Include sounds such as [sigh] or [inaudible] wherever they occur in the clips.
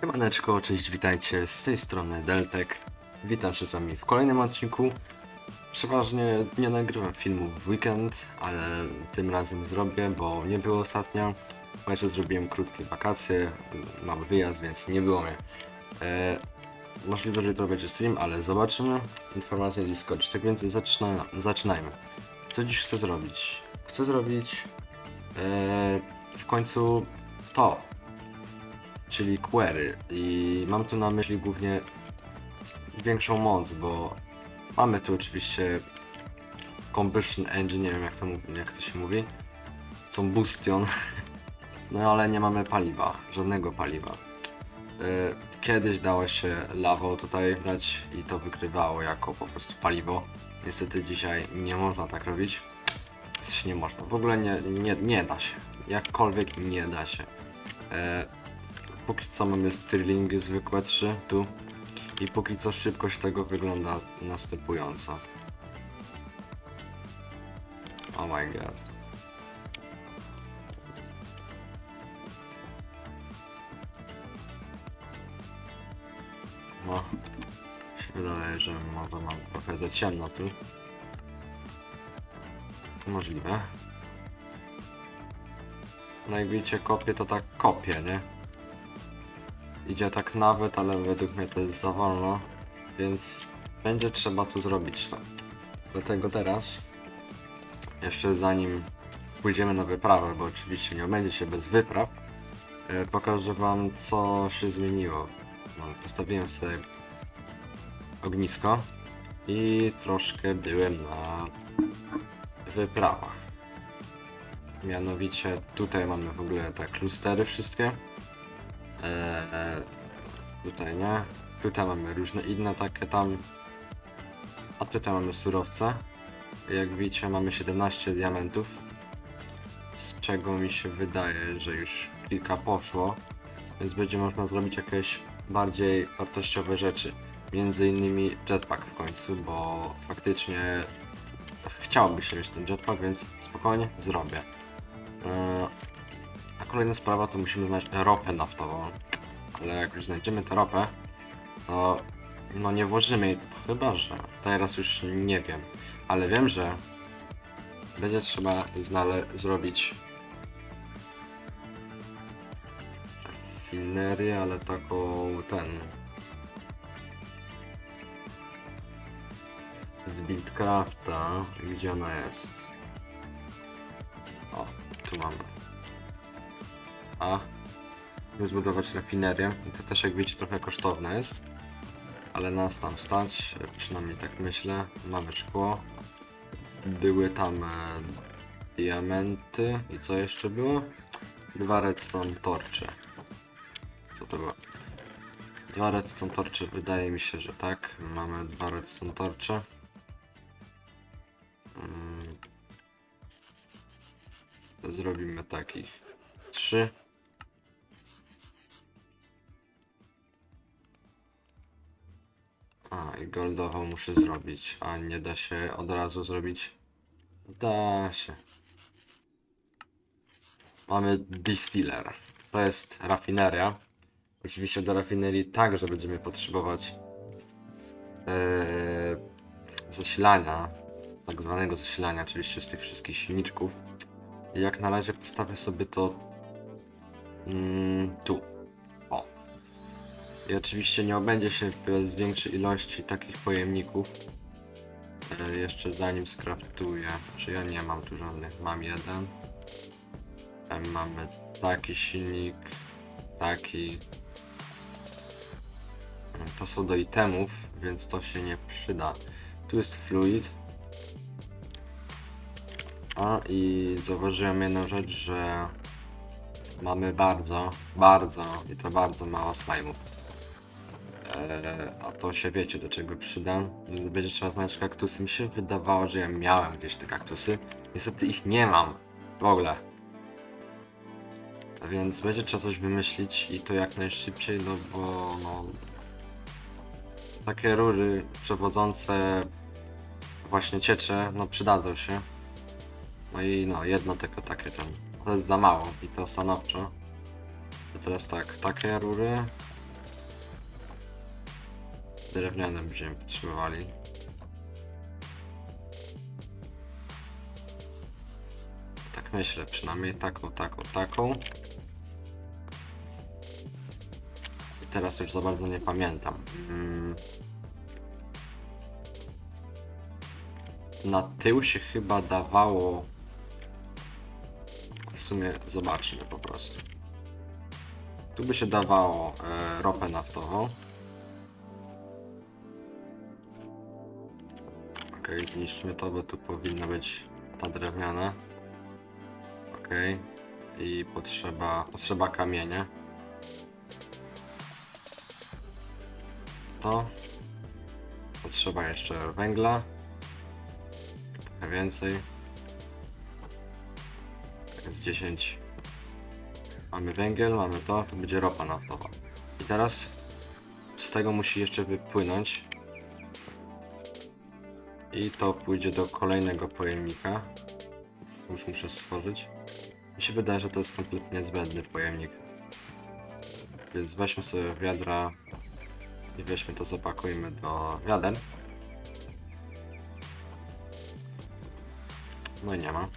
Siemaneczko, cześć, witajcie, z tej strony Deltek. Witam się z wami w kolejnym odcinku. Przeważnie nie nagrywam filmów w weekend, ale tym razem zrobię, bo nie było ostatnio. Bo zrobiłem krótkie wakacje, mały wyjazd, więc nie było mnie. E, możliwe, że jutro będzie stream, ale zobaczymy. Informacje Discord, tak więc zaczyna, zaczynajmy. Co dziś chcę zrobić? Chcę zrobić e, w końcu to, czyli query i mam tu na myśli głównie większą moc, bo mamy tu oczywiście Combustion Engine, nie wiem jak to, jak to się mówi, Combustion, [laughs] no ale nie mamy paliwa, żadnego paliwa. Y, Kiedyś dało się lawą tutaj dać i to wykrywało jako po prostu paliwo. Niestety dzisiaj nie można tak robić. W sensie nie można, w ogóle nie, nie, nie da się. Jakkolwiek nie da się. Póki co mamy Stirlingi zwykłe 3 tu. I póki co szybkość tego wygląda następująco. Oh my god. No, się wydaje, że może mam trochę za ciemno tu. Możliwe. No jak widzicie, kopię to tak kopię, nie? Idzie tak nawet, ale według mnie to jest za wolno, więc będzie trzeba tu zrobić to. Dlatego teraz, jeszcze zanim pójdziemy na wyprawę, bo oczywiście nie obędzie się bez wypraw, e, pokażę wam co się zmieniło. No, postawiłem sobie ognisko i troszkę byłem na wyprawach. Mianowicie tutaj mamy w ogóle te klustery wszystkie. Eee, tutaj nie. Tutaj mamy różne inne takie tam. A tutaj mamy surowce. Jak widzicie mamy 17 diamentów. Z czego mi się wydaje, że już kilka poszło. Więc będzie można zrobić jakieś bardziej wartościowe rzeczy. Między innymi jetpack w końcu, bo faktycznie chciałoby się mieć ten jetpack, więc spokojnie zrobię. A kolejna sprawa to musimy znaleźć ropę naftową. Ale jak już znajdziemy tę ropę, to no nie włożymy jej, chyba że teraz już nie wiem, ale wiem, że będzie trzeba znale zrobić rafinerię, ale taką ten z Buildcrafta, gdzie ona jest? O, tu mamy. A zbudować rafinerię. To też jak wiecie trochę kosztowne jest. Ale nas tam stać, przynajmniej tak myślę. Mamy szkło. Były tam e, diamenty. I co jeszcze było? Dwa redstone torcze. Co to było? Dwa redstone torcze, wydaje mi się, że tak. Mamy dwa redstone torcze. Mm. Zrobimy takich trzy. Goldową muszę zrobić, a nie da się od razu zrobić? Da się. Mamy distiller. To jest rafineria. Oczywiście do rafinerii także będziemy potrzebować ee, zasilania, tak zwanego zasilania, oczywiście z tych wszystkich silniczków. I jak na razie postawię sobie to mm, tu. I oczywiście nie obędzie się bez większej ilości takich pojemników. E, jeszcze zanim skraftuję, czy ja nie mam tu żadnych, mam jeden. Mamy taki silnik, taki. E, To są do itemów, więc to się nie przyda. Tu jest fluid. A i zauważyłem jedną rzecz, że mamy bardzo, bardzo i to bardzo mało slime'ów. Eee, a to się wiecie do czego przyda. Więc będzie trzeba znaleźć kaktusy. Mi się wydawało, że ja miałem gdzieś te kaktusy. Niestety ich nie mam. W ogóle. A Więc będzie trzeba coś wymyślić i to jak najszybciej, no bo no... Takie rury przewodzące właśnie ciecze, no przydadzą się. No i no, jedno tylko takie tam. To jest za mało i to stanowczo. To teraz tak, takie rury, Drewniane będziemy potrzebowali. Tak myślę, przynajmniej taką, taką, taką. I teraz już za bardzo nie pamiętam. Mm. Na tył się chyba dawało. W sumie zobaczmy po prostu. Tu by się dawało e, ropę naftową. Okej, zniszczmy to, bo tu powinna być ta drewniana. Okej. I potrzeba, potrzeba kamienia. To. Potrzeba jeszcze węgla. Trochę więcej. Jest 10. Mamy węgiel, mamy to, to będzie ropa naftowa. I teraz z tego musi jeszcze wypłynąć. I to pójdzie do kolejnego pojemnika. Już muszę stworzyć. Mi się wydaje, że to jest kompletnie zbędny pojemnik. Więc weźmy sobie wiadra i weźmy to, zapakujmy do wiader. No i nie ma.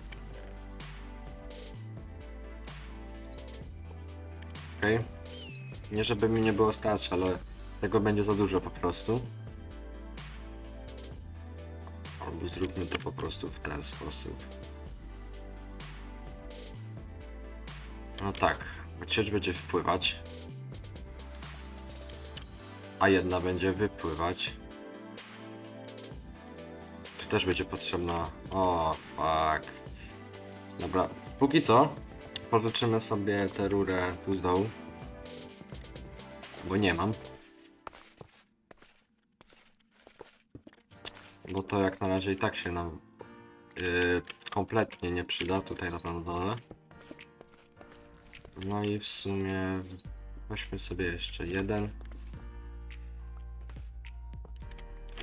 Okej. Nie żeby mi nie było stać, ale tego będzie za dużo po prostu. Albo zróbmy to po prostu w ten sposób. No tak, ciecz będzie wpływać. A jedna będzie wypływać. Tu też będzie potrzebna. O, fuck. Dobra, póki co pożyczymy sobie tę rurę tu z dołu. Bo nie mam. Bo to jak na razie i tak się nam yy, kompletnie nie przyda tutaj na tym dole. No i w sumie weźmy sobie jeszcze jeden.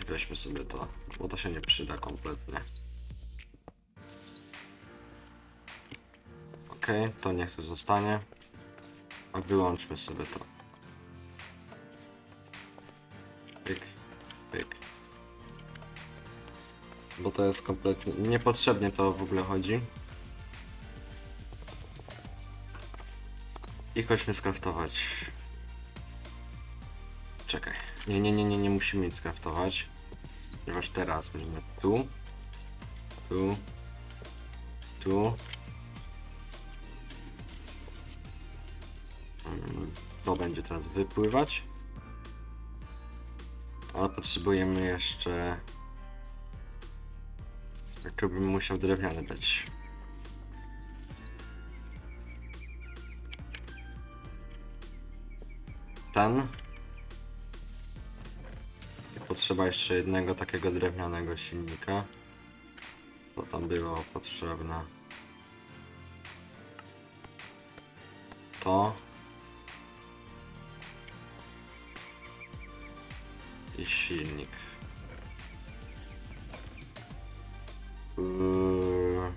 Weźmy sobie to, bo to się nie przyda kompletnie. Okej, to niech tu zostanie. A wyłączmy sobie to. Bo to jest kompletnie niepotrzebnie to w ogóle chodzi. I chodźmy skraftować. Czekaj. Nie, nie, nie, nie, nie musimy nic skraftować. Ponieważ teraz będziemy tu, tu, tu. Mm, To będzie teraz wypływać. Ale potrzebujemy jeszcze. Tu bym musiał drewniane dać. ten. I potrzeba jeszcze jednego takiego drewnianego silnika. Co tam było potrzebne? To. I silnik. Yy,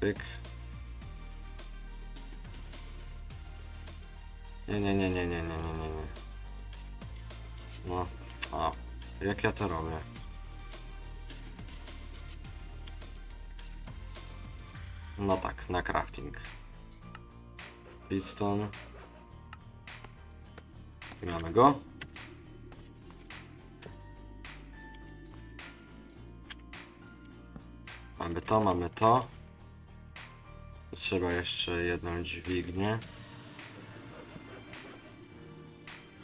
Pyk. Nie, nie, nie, nie, nie, nie, nie, nie, nie. No, a, jak ja to robię? No tak, na crafting. Piston. I mamy go. Mamy to, mamy to. Trzeba jeszcze jedną dźwignię.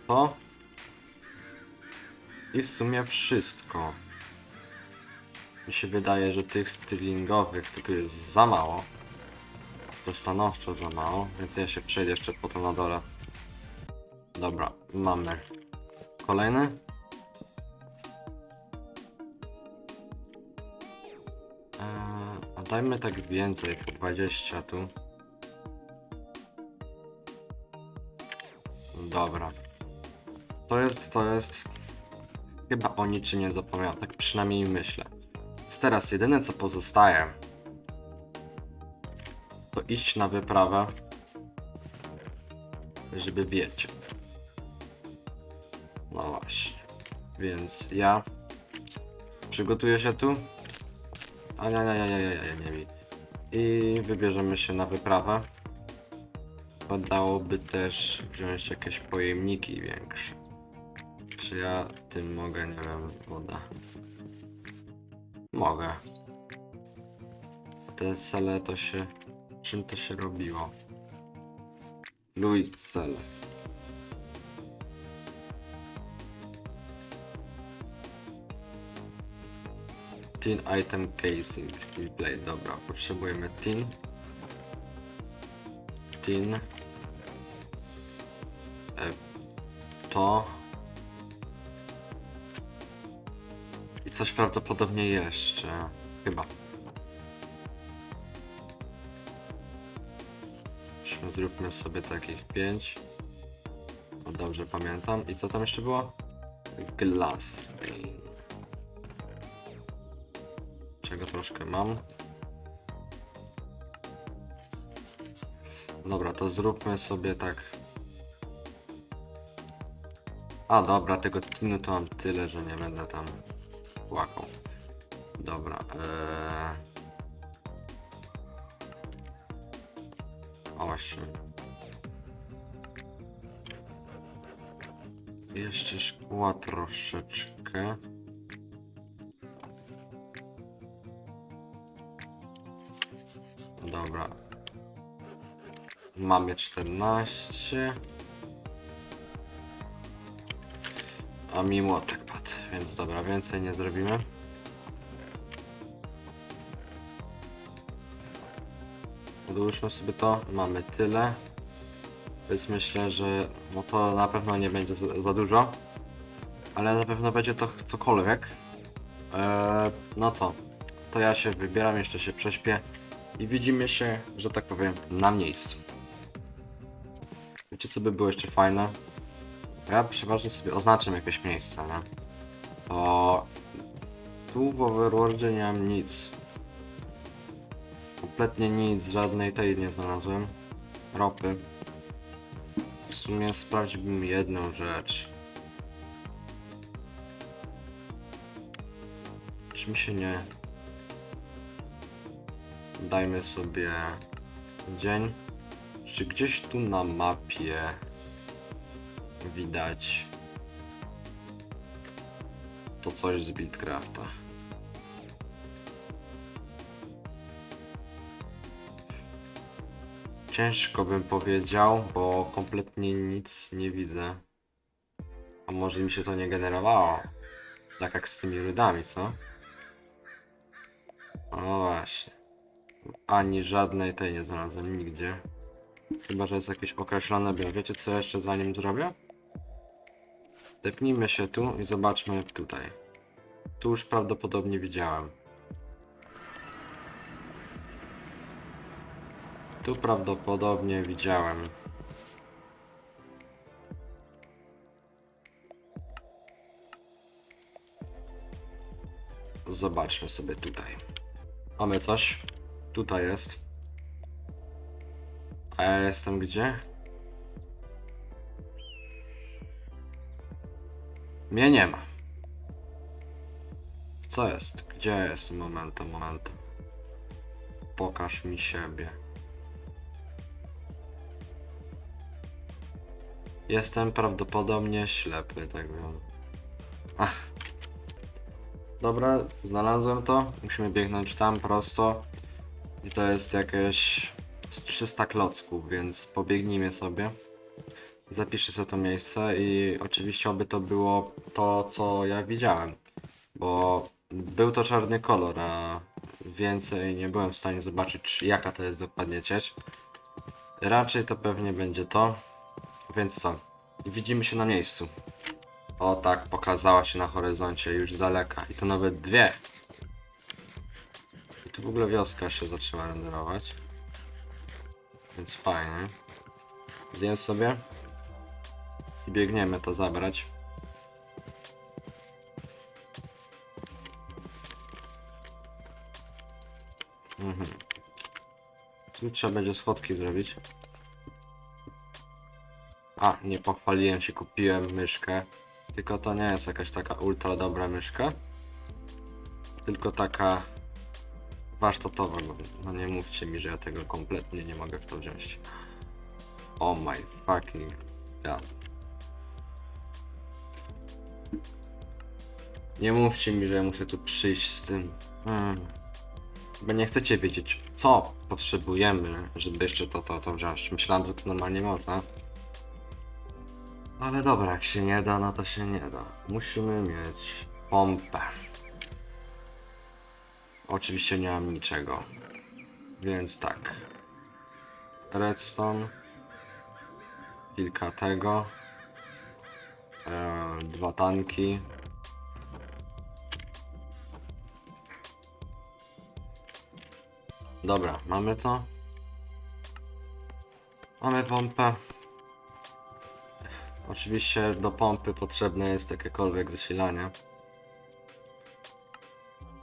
To. I w sumie wszystko. Mi się wydaje, że tych stylingowych to tu jest za mało. To stanowczo za mało, więc ja się przejdę jeszcze potem na dole. Dobra, mamy. Kolejny. Dajmy tak więcej, po 20 tu. Dobra. To jest, to jest... Chyba o niczym nie zapomniałem, tak przynajmniej myślę. Więc teraz jedyne co pozostaje, to iść na wyprawę, żeby wiecie co. No właśnie. Więc ja przygotuję się tu. A nie, nie, nie, nie, nie, nie, nie. I wybierzemy się na wyprawę. Podałoby też wziąć jakieś pojemniki większe. Czy ja tym mogę, nie wiem, woda. Mogę. A te cele to się... Czym to się robiło? Louis cel. Tin item casing, tin plate, dobra, potrzebujemy tin. Tin. E, to. I coś prawdopodobnie jeszcze, chyba. Zróbmy- sobie takich pięć. O, dobrze pamiętam. I co tam jeszcze było? Glass troszkę mam. Dobra, to zróbmy sobie tak. A dobra, tego tinu to mam tyle, że nie będę tam łakał. Dobra. Eee... Osiem. Jeszcze szkła troszeczkę. Dobra. Mamy 14. A mi młotek padł, więc dobra, więcej nie zrobimy. Odłóżmy sobie to, mamy tyle. Więc myślę, że no to na pewno nie będzie za, za dużo. Ale na pewno będzie to cokolwiek. Eee, no co? To ja się wybieram, jeszcze się prześpię. I widzimy się, że tak powiem, na miejscu. Wiecie co by było jeszcze fajne? Ja przeważnie sobie oznaczam jakieś miejsce, nie? To... Tu w Overworldzie nie mam nic. Kompletnie nic, żadnej tej nie znalazłem. Ropy. W sumie sprawdziłbym jedną rzecz. Czy mi się nie... Dajmy sobie dzień. Czy gdzieś tu na mapie widać to coś z Buildcrafta? Ciężko bym powiedział, bo kompletnie nic nie widzę. A może mi się to nie generowało? Tak jak z tymi rudami, co? No właśnie. Ani żadnej tej nie znalazłem nigdzie. Chyba, że jest jakieś określone biom. Wiecie co jeszcze zanim zrobię? Tepnijmy się tu i zobaczmy tutaj. Tu już prawdopodobnie widziałem. Tu prawdopodobnie widziałem. Zobaczmy sobie tutaj. Mamy coś. Tutaj jest. A ja jestem gdzie? Mnie nie ma. Co jest? Gdzie jest? Momentum, momentum. Pokaż mi siebie. Jestem prawdopodobnie ślepy, tak wiem. Ach. Dobra, znalazłem to. Musimy biegnąć tam prosto. I to jest jakieś z 300 klocków, więc pobiegnijmy sobie. Zapiszę sobie to miejsce i oczywiście oby to było to, co ja widziałem. Bo był to czarny kolor, a więcej nie byłem w stanie zobaczyć, jaka to jest dokładnie ciecz. Raczej to pewnie będzie to. Więc co? Widzimy się na miejscu. O tak, pokazała się na horyzoncie już z daleka. I to nawet dwie. W ogóle wioska się zaczęła renderować. Więc fajnie. Zjem sobie. I biegniemy to zabrać. Mhm. Tu trzeba będzie schodki zrobić. A, nie pochwaliłem się, kupiłem myszkę. Tylko to nie jest jakaś taka ultra dobra myszka. Tylko taka warsztatowa. bo- No nie mówcie mi, że ja tego kompletnie nie mogę w to wziąć. Oh my fucking god. Nie mówcie mi, że ja muszę tu przyjść z tym. Hmm. Bo nie chcecie wiedzieć, co potrzebujemy, żeby jeszcze to, to, to wziąć. Myślałem, że to normalnie można. Ale dobra, jak się nie da, no to się nie da. Musimy mieć pompę. Oczywiście nie mam niczego. Więc tak. Redstone. Kilka tego. Eee, dwa tanki. Dobra, mamy to. Mamy pompę. Oczywiście do pompy potrzebne jest jakiekolwiek zasilanie.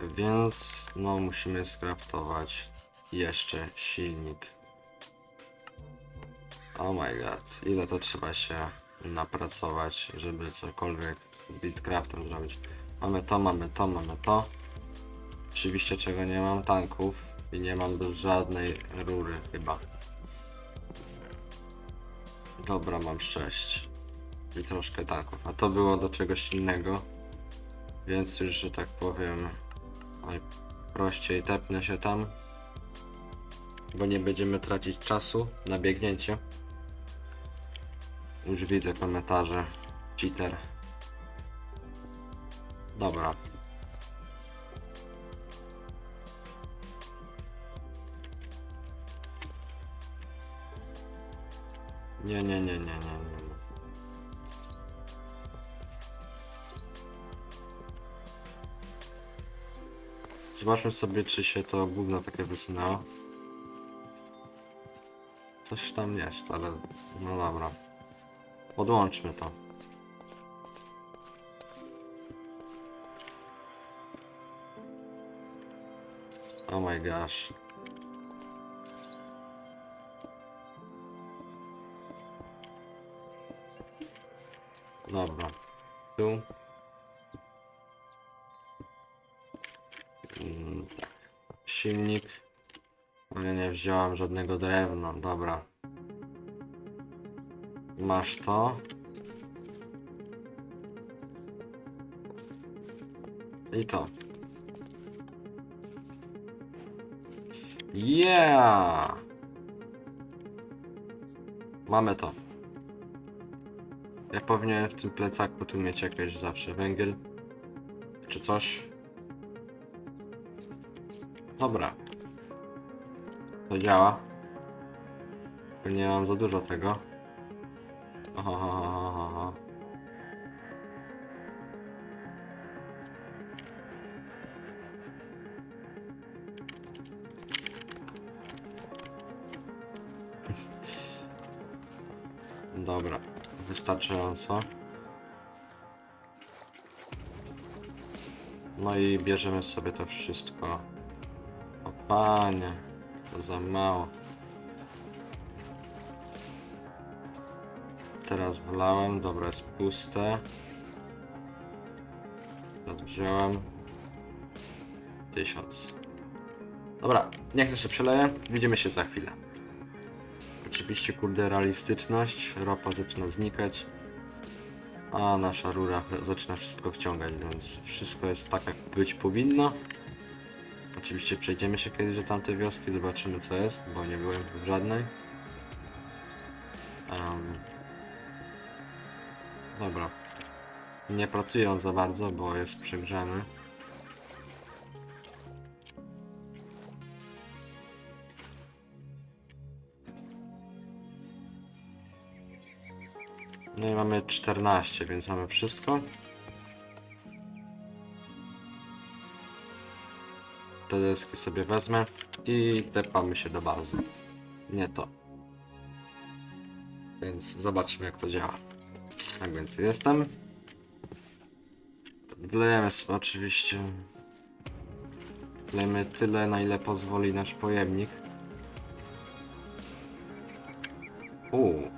Więc no musimy skraftować jeszcze silnik. Oh my god, ile to trzeba się napracować, żeby cokolwiek z buildcraftem zrobić. Mamy to, mamy to, mamy to. Oczywiście czego nie mam tanków i nie mam żadnej rury chyba. Dobra, mam 6 i troszkę tanków, a to było do czegoś innego. Więc już, że tak powiem, najprościej tepnę się tam, bo nie będziemy tracić czasu na biegnięcie. Już widzę komentarze. Cheater. Dobra. Nie, nie, nie, nie, nie, Zobaczmy sobie, czy się to gówno takie wysunęło. Coś tam jest, ale no dobra. Podłączmy to. Oh my gosh. Dobra. Tu. Silnik. Ale nie wziąłem żadnego drewna. Dobra. Masz to. I to. Yeah! Mamy to. Ja powinienem w tym plecaku tu mieć jakieś zawsze węgiel. Czy coś. Dobra. To działa. Nie mam za dużo tego. [laughs] Dobra, wystarczająco. No i bierzemy sobie to wszystko. Panie, to za mało. Teraz wlałem, dobra, jest puste. Teraz wziąłem. Tysiąc. Dobra, niech to się przeleje. Widzimy się za chwilę. Oczywiście, kurde, realistyczność. Ropa zaczyna znikać. A nasza rura zaczyna wszystko wciągać, więc wszystko jest tak, jak być powinno. Oczywiście przejdziemy się kiedyś do tamtej wioski, zobaczymy co jest, bo nie byłem w żadnej. Em, dobra. Nie pracuję on za bardzo, bo jest przegrzany. No i mamy 14, więc mamy wszystko. Te deski sobie wezmę i tepamy się do bazy. Nie to. Więc zobaczmy jak to działa. Tak więc jestem. Wlejemy oczywiście. Wlejemy tyle na ile pozwoli nasz pojemnik. Uuu.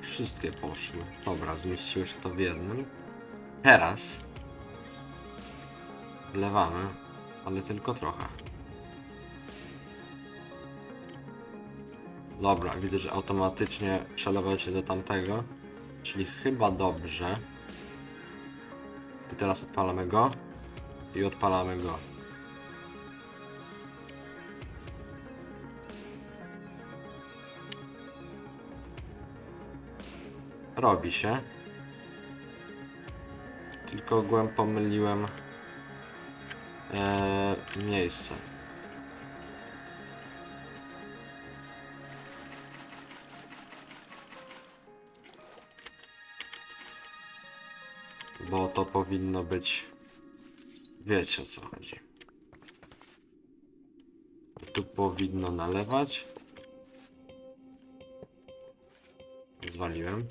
Wszystkie poszły. Dobra, zmieściło się to w jednym. Teraz wlewamy, ale tylko trochę. Dobra, widzę, że automatycznie przelewa się do tamtego, czyli chyba dobrze. I teraz odpalamy go i odpalamy go. Robi się. Tylko ogółem pomyliłem e, miejsce. Bo to powinno być. Wiecie o co chodzi. Tu powinno nalewać. Zwaliłem.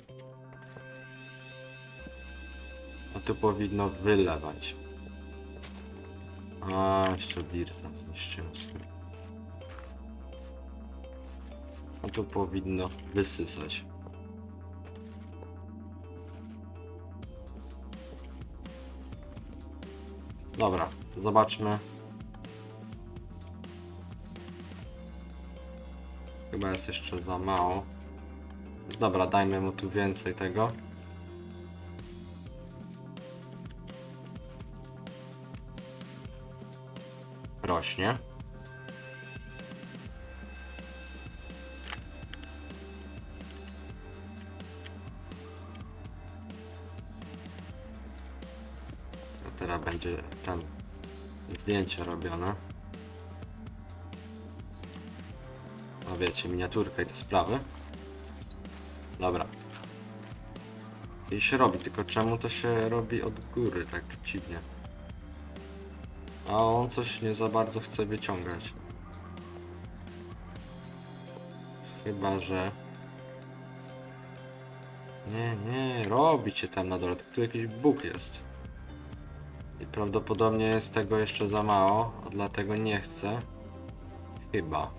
A tu powinno wylewać. A, jeszcze dirta zniszczyłem sobie. A tu powinno wysysać. Dobra, zobaczmy. Chyba jest jeszcze za mało. Więc dobra, dajmy mu tu więcej tego. Rośnie. A teraz będzie tam zdjęcie robione. No wiecie, miniaturka i te sprawy. Dobra. I się robi, tylko czemu to się robi od góry tak dziwnie? A on coś nie za bardzo chce wyciągać. Chyba, że... Nie, nie, robicie tam na dole, tu jakiś bóg jest. I prawdopodobnie jest tego jeszcze za mało, a dlatego nie chcę. Chyba.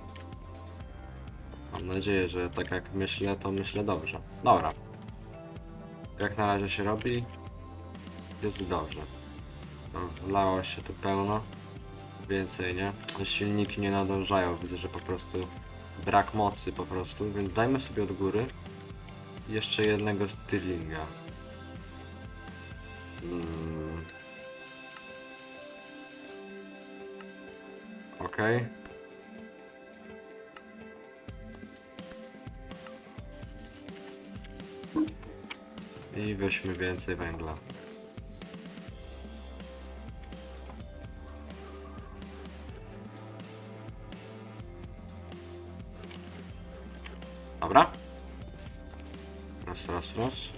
Mam nadzieję, że tak jak myślę, to myślę dobrze. Dobra. Jak na razie się robi, jest dobrze. Wlało się tu pełno. Więcej, nie? Silniki nie nadążają, widzę, że po prostu brak mocy po prostu, więc dajmy sobie od góry jeszcze jednego Stirlinga. Mm. Okej. I weźmy więcej węgla. Raz.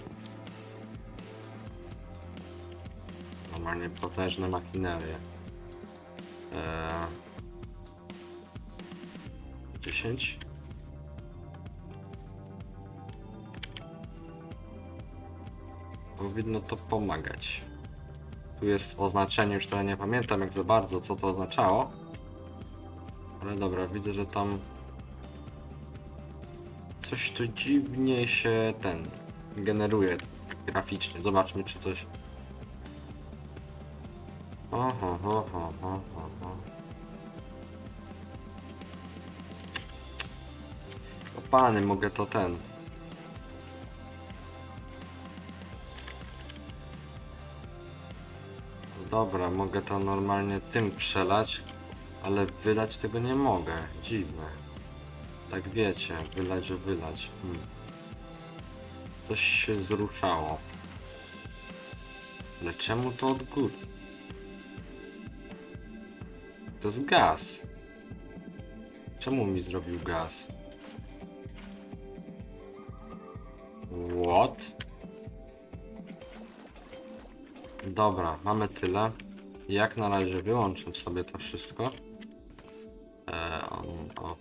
Normalnie potężne makinerie. Eee... 10. Powinno to pomagać. Tu jest oznaczenie, już teraz nie pamiętam jak za bardzo co to oznaczało. Ale dobra, widzę, że tam Coś tu dziwnie się ten generuje graficznie. Zobaczmy czy coś. Oho, ho, ho, ho, ho, ho. O pany, mogę to ten. Dobra, mogę to normalnie tym przelać, ale wylać tego nie mogę. Dziwne. Tak wiecie, wylać, że wylać. Hmm. Coś się zruszało. Ale czemu to od góry? To jest gaz. Czemu mi zrobił gaz? What? Dobra, mamy tyle. Jak na razie wyłączę sobie to wszystko. Eee, on, off.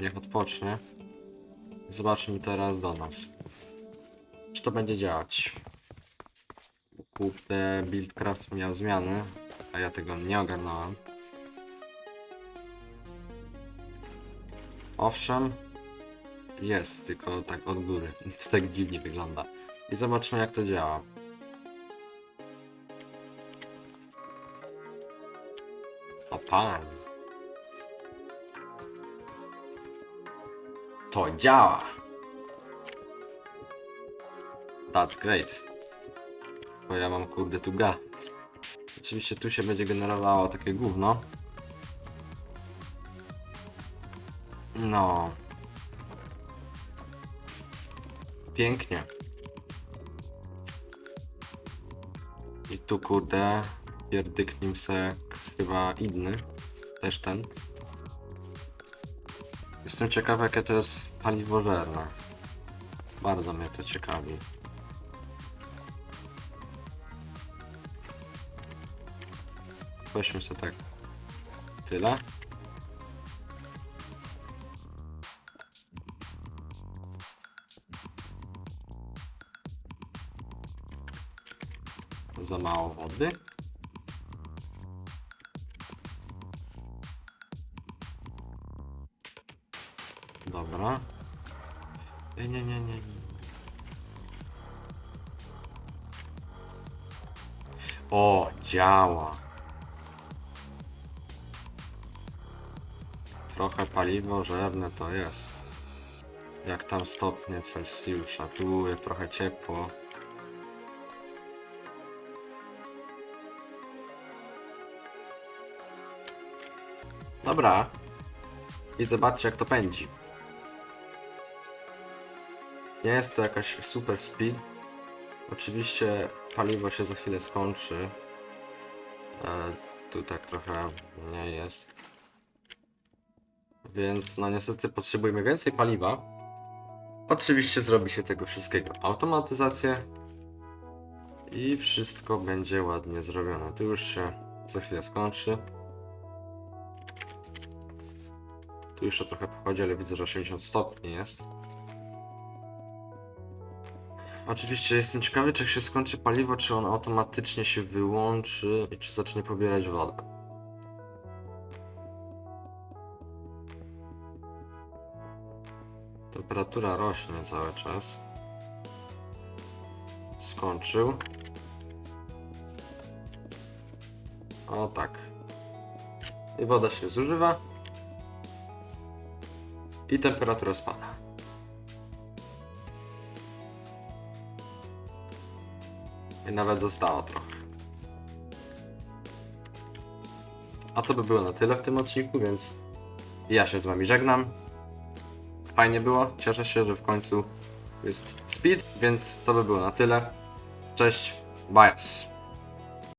Niech odpocznie. Zobaczmy teraz do nas. Czy to będzie działać? Kurde, Buildcraft miał zmiany, a ja tego nie ogarnąłem. Owszem, jest, tylko tak od góry. [laughs] To tak dziwnie wygląda. I zobaczmy jak to działa. O pan. To działa. That's great. Bo ja mam kurde tu gaz. Oczywiście tu się będzie generowało takie gówno. No. Pięknie. I tu kurde pierdyknim se chyba inny. Też ten. Jestem ciekaw jakie to jest paliwożerne. Bardzo mnie to ciekawi. Weźmy sobie tak. Tyle. Za mało wody. Dobra. Nie, nie, nie, nie. O, działa. Trochę paliwo żerne to jest. Jak tam stopnie Celsjusza. Tu jest trochę ciepło. Dobra. I zobaczcie jak to pędzi. Nie jest to jakaś super speed. Oczywiście paliwo się za chwilę skończy. E, tu tak trochę nie jest. Więc no niestety potrzebujemy więcej paliwa. Oczywiście zrobi się tego wszystkiego automatyzację. I wszystko będzie ładnie zrobione. Tu już się za chwilę skończy. Tu jeszcze trochę pochodzi, ale widzę, że 80 stopni jest. Oczywiście jestem ciekawy, czy jak się skończy paliwo, czy on automatycznie się wyłączy i czy zacznie pobierać wodę. Temperatura rośnie cały czas. Skończył. O tak. I woda się zużywa. I temperatura spada. I nawet zostało trochę. A to by było na tyle w tym odcinku, więc ja się z wami żegnam. Fajnie było, cieszę się, że w końcu jest speed, więc to by było na tyle. Cześć, bias.